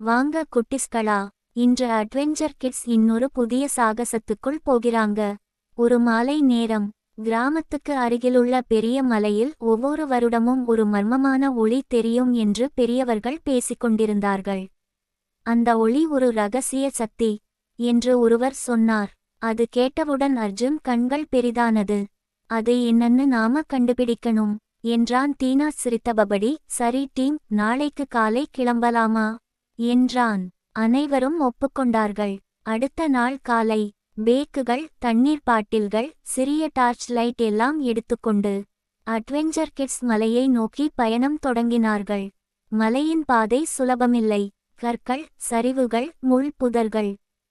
வாங்க குட்டிஸ்களா இன்று adventure kids இன்னொரு புதிய சாகசத்துக்குள் போகிறாங்க. ஒரு மாலை நேரம் கிராமத்துக்கு அருகிலுள்ள பெரிய மலையில் ஒவ்வொரு வருடமும் ஒரு மர்மமான ஒளி தெரியும் என்று பெரியவர்கள் பேசிக் கொண்டிருந்தார்கள் அந்த ஒளி ஒரு ரகசிய சக்தி என்று ஒருவர் சொன்னார். அது கேட்டவுடன் அர்ஜுன் கண்கள் பெரிதானது. அது என்னன்னு நாம கண்டுபிடிக்கணும் என்றான் தீனா சிரித்தபடி. சரி டீம் நாளைக்கு காலை கிளம்பலாமா? என்றான். அனைவரும் ஒப்புக்கொண்டார்கள். அடுத்த நாள் காலை பேக்குகள் தண்ணீர் பாட்டில்கள் சிறிய டார்ச் லைட் எல்லாம் எடுத்துக்கொண்டு அட்வென்ச்சர் கிட்ஸ் மலையை நோக்கி பயணம் தொடங்கினார்கள். மலையின் பாதை சுலபமில்லை. கற்கள் சரிவுகள் முள் புதர்கள்.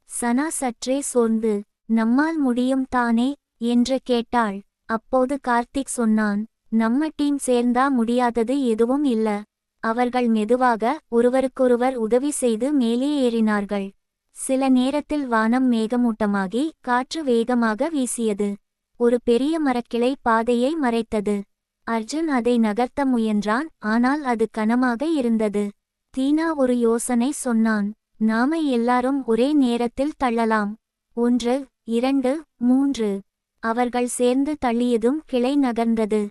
சனா சற்றே சோர்ந்து நம்மால் முடியும் தானே? என்று கேட்டாள். அப்போது கார்த்திக் சொன்னான். நம்ம டீம் சேர்ந்தா முடியாதது எதுவும் இல்ல. அவர்கள் மெதுவாக ஒருவருக்கொருவர் உதவி செய்து மேலே ஏறினார்கள். சில நேரத்தில் வானம் மேகமூட்டமாகி காற்று வேகமாக வீசியது. ஒரு பெரிய மரக்கிளை பாதையை மறைத்தது. அர்ஜுன் அதை நகர்த்த முயன்றான் ஆனால் அது கனமாக இருந்தது. தீனா ஒரு யோசனை சொன்னான் நாம எல்லாரும் ஒரே நேரத்தில் தள்ளலாம். ஒன்று இரண்டு மூன்று. அவர்கள் சேர்ந்து தள்ளியதும் கிளை நகர்ந்தது.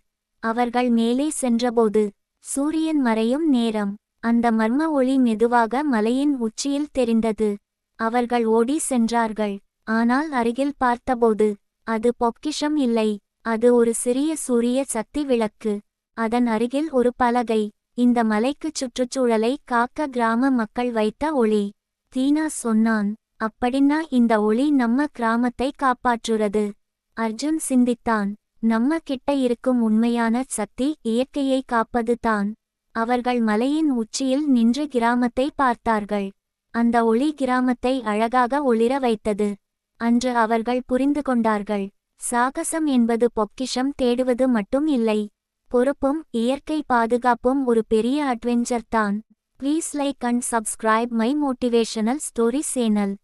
அவர்கள் மேலே சென்றபோது சூரியன் மறையும் நேரம். அந்த மர்ம ஒளி மெதுவாக மலையின் உச்சியில் தெரிந்தது. அவர்கள் ஓடி சென்றார்கள். ஆனால் அருகில் பார்த்தபோது அது பொக்கிஷம் இல்லை. அது ஒரு சிறிய சூரிய சக்தி விளக்கு. அதன் அருகில் ஒரு பலகை. இந்த மலைக்குச் சுற்றுச்சூழலை காக்க கிராம மக்கள் வைத்த ஒளி. தீனா சொன்னான் அப்படின்னா இந்த ஒளி நம்ம கிராமத்தை காப்பாற்றுறது. அர்ஜுன் சிந்தித்தான் நம்ம கிட்ட இருக்கும் உண்மையான சக்தி இயற்கையை காப்பது தான். அவர்கள் மலையின் உச்சியில் நின்று கிராமத்தை பார்த்தார்கள். அந்த ஒளி கிராமத்தை அழகாக ஒளிர வைத்தது. அன்று அவர்கள் புரிந்து கொண்டார்கள். சாகசம் என்பது பொக்கிஷம் தேடுவது மட்டும் இல்லை. பொறுப்பும் இயற்கை பாதுகாப்பும் ஒரு பெரிய அட்வென்ச்சர் தான். Please like and subscribe my motivational story channel